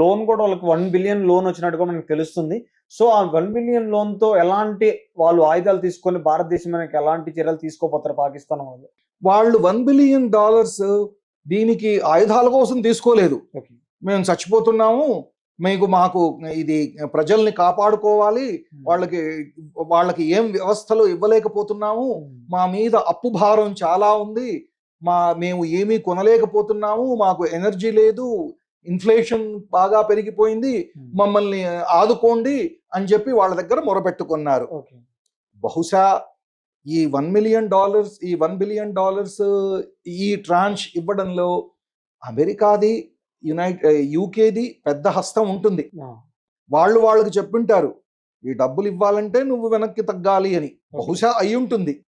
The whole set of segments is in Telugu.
లోన్ కూడా వాళ్ళకి వన్ బిలియన్ లోన్ వచ్చినట్టుగా మనకు తెలుస్తుంది. సో ఆ వన్ బిలియన్ లోన్తో ఎలాంటి వాళ్ళు ఆయుధాలు తీసుకొని భారతదేశం మనకి ఎలాంటి చర్యలు తీసుకోపోతారు పాకిస్తాన్ వాళ్ళు? వాళ్ళు వన్ బిలియన్ డాలర్స్ దీనికి ఆయుధాల కోసం తీసుకోలేదు. మేము చచ్చిపోతున్నాము. మీకు మాకు ఇది ప్రజల్ని కాపాడుకోవాలి. వాళ్ళకి వాళ్ళకి ఏం వ్యవస్థలు ఇవ్వలేకపోతున్నాము. మా మీద అప్పు భారం చాలా ఉంది. మా మేము ఏమీ కొనలేకపోతున్నాము. మాకు ఎనర్జీ లేదు. ఇన్ఫ్లేషన్ బాగా పెరిగిపోయింది మమ్మల్ని ఆదుకోండి అని చెప్పి వాళ్ళ దగ్గర మొరపెట్టుకున్నారు. బహుశా ఈ వన్ మిలియన్ డాలర్స్ ఈ వన్ బిలియన్ డాలర్స్ ఈ ట్రాన్స్ ఇవ్వడంలో అమెరికాది యునైట్ యూకేది పెద్ద హస్తం ఉంటుంది. వాళ్ళు వాళ్ళకి చెప్పింటారు ఈ డబ్బులు ఇవ్వాలంటే నువ్వు వెనక్కి తగ్గాలి అని. బహుశా అయి ఉంటుంది.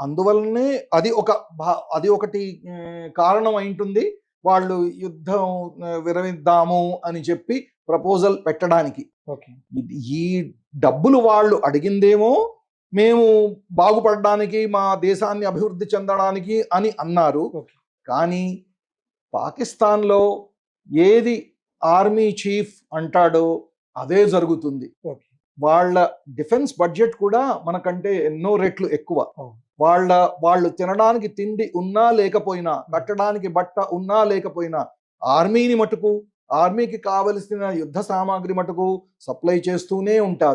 అందువల్లనే అది ఒక అది ఒకటి కారణం అయి ఉంటుంది. వాళ్ళు యుద్ధం విరమిద్దాము అని చెప్పి ప్రపోజల్ పెట్టడానికి. ఈ డబ్బులు వాళ్ళు అడిగిందేమో మేము బాగుపడడానికి మా దేశాన్ని అభివృద్ధి చెందడానికి అని అన్నారు. కానీ పాకిస్తాన్లో ఏది ఆర్మీ చీఫ్ అంటాడో అదే జరుగుతుంది. ఓకే. వాళ్ళ డిఫెన్స్ బడ్జెట్ కూడా మనకంటే ఎన్నో రెట్లు ఎక్కువ. వాళ్ళ వాళ్ళు తినడానికి తిండి ఉన్నా లేకపోయినా కట్టడానికి బట్ట ఉన్నా లేకపోయినా ఆర్మీని మటుకు ఆర్మీకి కావలసిన యుద్ధ సామాగ్రి మటుకు సప్లై చేస్తూనే ఉంటారు